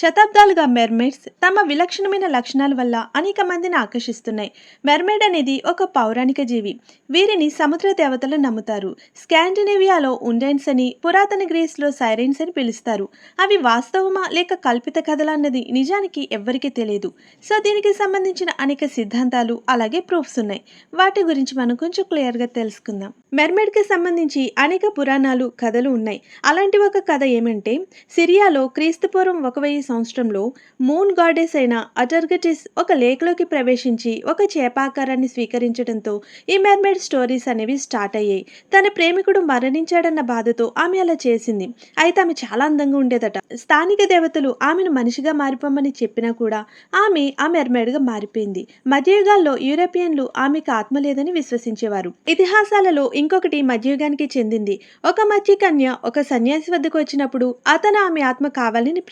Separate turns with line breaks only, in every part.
శతాబ్దాలుగా మెర్మేడ్స్ తమ విలక్షణమైన లక్షణాల వల్ల అనేక మందిని ఆకర్షిస్తున్నాయి. మెర్మేడ్ అనేది ఒక పౌరాణిక జీవి. వీరిని సముద్ర దేవతలు నమ్ముతారు. స్కాండినేవియాలో ఉండెన్స్ అని పురాతన గ్రీస్లో సైరెన్స్ అని పిలుస్తారు. అవి వాస్తవమా లేక కల్పిత కథలా అన్నది నిజానికి ఎవ్వరికీ తెలియదు. సో దీనికి సంబంధించిన అనేక సిద్ధాంతాలు అలాగే ప్రూఫ్స్ ఉన్నాయి. వాటి గురించి మనం కొంచెం క్లియర్గా తెలుసుకుందాం. మెర్మేడ్కి సంబంధించి అనేక పురాణాలు కథలు ఉన్నాయి. అలాంటి ఒక కథ ఏమంటే సిరియాలో క్రీస్తుపూర్వం ఒక వెయ్యి సంవత్సరంలో మూన్ గాడెస్ అయిన అటర్గటిస్ ఒక లేక్లోకి ప్రవేశించి ఒక చేపాకారాన్ని స్వీకరించడంతో ఈ మెర్మేడ్ స్టోరీస్ అనేవి స్టార్ట్ అయ్యాయి. తన ప్రేమికుడు మరణించాడన్న బాధతో ఆమె అలా చేసింది. అయితే ఆమె చాలా అందంగా ఉండేదట. స్థానిక దేవతలు ఆమెను మనిషిగా మారిపోమని చెప్పినా కూడా ఆమె ఆ మెర్మేడ్గా మారిపోయింది. మధ్యయుగాల్లో యూరోపియన్లు ఆమెకు ఆత్మ లేదని విశ్వసించేవారు. ఇతిహాసాలలో ఇంకొకటి మధ్యయుగానికి చెందింది. ఒక మధ్య కన్య ఒక సన్యాసి వద్దకు వచ్చినప్పుడు అతను ఆమె ఆత్మ కావాలని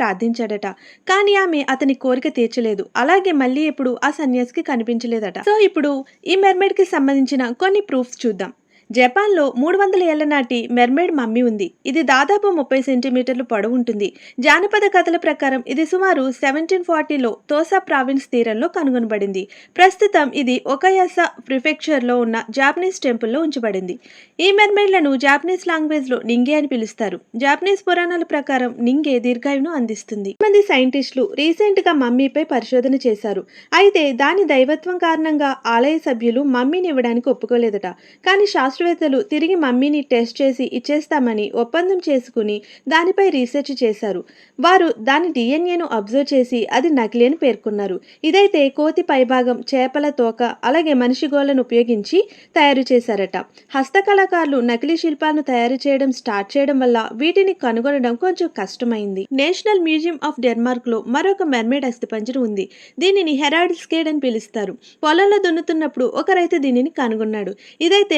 ప్రార్థించాడట కానీ ఆమె అతని కోరిక తీర్చలేదు. అలాగే మళ్ళీ ఇప్పుడు ఆ సన్యాసికి కనిపించలేదట. సో ఇప్పుడు ఈ మెర్మైడ్కి సంబంధించిన కొన్ని ప్రూఫ్స్ చూద్దాం. జపాన్లో మూడు వందల ఏళ్ళ నాటి మెర్మేడ్ మమ్మీ ఉంది. ఇది దాదాపు ముప్పై సెంటీమీటర్లు పొడవు ఉంటుంది. జానపద కథల ప్రకారం ఇది సుమారు సెవెంటీన్ ఫార్టీలో తోసా ప్రావిన్స్ తీరంలో కనుగొనబడింది. ప్రస్తుతం ఇది ఒకయాసా ప్రిఫెక్చర్లో ఉన్న జాపనీస్ టెంపుల్లో ఉంచబడింది. ఈ మెర్మేడ్లను జాపనీస్ లాంగ్వేజ్లో నింగే అని పిలుస్తారు. జాపనీస్ పురాణాల ప్రకారం నింగే దీర్ఘాయును అందిస్తుంది. మంది సైంటిస్టులు రీసెంట్గా మమ్మీపై పరిశోధన చేశారు. అయితే దాని దైవత్వం కారణంగా ఆలయ సభ్యులు మమ్మీని ఇవ్వడానికి ఒప్పుకోలేదట. కానీ శాస్త్రవేత్తలు తిరిగి మమ్మీని టెస్ట్ చేసి ఇచ్చేస్తామని ఒప్పందం చేసుకుని దానిపై రీసెర్చ్ చేశారు. వారు దాని డిఎన్ఏను అబ్జర్వ్ చేసి అది నకిలీ అని పేర్కొన్నారు. ఇదైతే కోతి పైభాగం చేపల తోక అలాగే మనిషి గోళ్ళను ఉపయోగించి తయారు చేశారట. హస్తకళాకారులు నకిలీ శిల్పాలను తయారు చేయడం స్టార్ట్ చేయడం వల్ల వీటిని కనుగొనడం కొంచెం కష్టమైంది. నేషనల్ మ్యూజియం ఆఫ్ డెన్మార్క్లో మరొక మెర్మేడ్ అస్థిపంజరం ఉంది. దీనిని హెరాల్డ్ స్కేడ్ అని పిలుస్తారు. పొలంలో దున్నుతున్నప్పుడు ఒక రైతు దీనిని కనుగొన్నాడు. ఇదైతే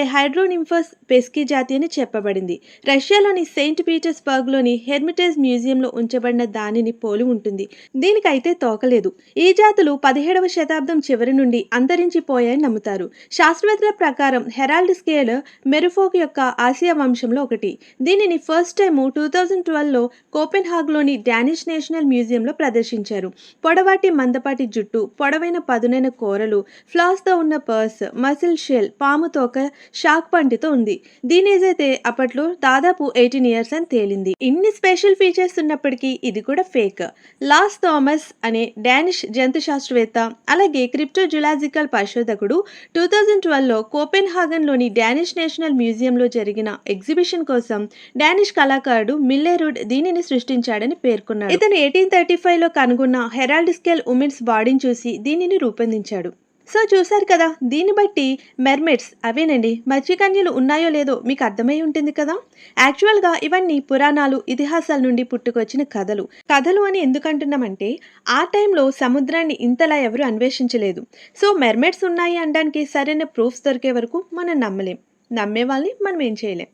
నింఫస్ పెస్కీ జాతి అని చెప్పబడింది. రష్యాలోని సెయింట్ పీటర్స్బర్గ్లోని హెర్మిటేజ్ మ్యూజియంలో ఉంచబడిన దానిని పోలి ఉంటుంది. దీనికైతే తోకలేదు. ఈ జాతులు పదిహేడవ శతాబ్దం చివరి నుండి అంతరించిపోయాయని నమ్ముతారు. శాస్త్రవేత్తల ప్రకారం హెరాల్డ్ స్కేల్ మెరుఫోక్ యొక్క ఆసియా వంశంలో ఒకటి. దీనిని ఫస్ట్ టైం టూ థౌజండ్ ట్వెల్వ్లో కోపెన్హాగ్లోని డానిష్ నేషనల్ మ్యూజియంలో ప్రదర్శించారు. పొడవాటి మందపాటి జుట్టు పొడవైన పదునైన కూరలు ఫ్లాస్తో ఉన్న పర్స్ మసిల్ షెల్ పాము తోక షాక్ పంటితో ఉంది. దీని ఏజ్ అయితే అప్పట్లో దాదాపు ఎయిటీన్ ఇయర్స్ అని తేలింది. ఇన్ని స్పెషల్ ఫీచర్స్ ఉన్నప్పటికీ ఇది కూడా ఫేక్. లాస్ థామస్ అనే డానిష్ జంతు శాస్త్రవేత్త అలాగే క్రిప్టో జులాజికల్ పరిశోధకుడు టూ థౌజండ్ ట్వెల్వ్లో కోపెన్ హాగన్లోని డానిష్ నేషనల్ మ్యూజియంలో జరిగిన ఎగ్జిబిషన్ కోసం డానిష్ కళాకారుడు మిల్లెరుడ్ దీనిని సృష్టించాడని పేర్కొన్నాడు. ఇతను ఎయిటీన్ థర్టీ ఫైవ్లో కనుగొన్న హెరాల్డ్ స్కేల్ ఉమెన్స్ బాడీని చూసి దీనిని రూపొందించాడు. సో చూశారు కదా దీన్ని బట్టి మెర్మెడ్స్ అవేనండి మత్స్యకన్యలు ఉన్నాయో లేదో మీకు అర్థమై ఉంటుంది కదా? యాక్చువల్గా ఇవన్నీ పురాణాలు ఇతిహాసాల నుండి పుట్టుకొచ్చిన కథలు. కథలు అని ఎందుకంటున్నామంటే ఆ టైంలో సముద్రాన్ని ఇంతలా ఎవరు అన్వేషించలేదు. సో మెర్మెడ్స్ ఉన్నాయి అనడానికి సరైన ప్రూఫ్స్ దొరికే వరకు మనం నమ్మలేం. నమ్మే వాళ్ళని మనం ఏం చేయలేం.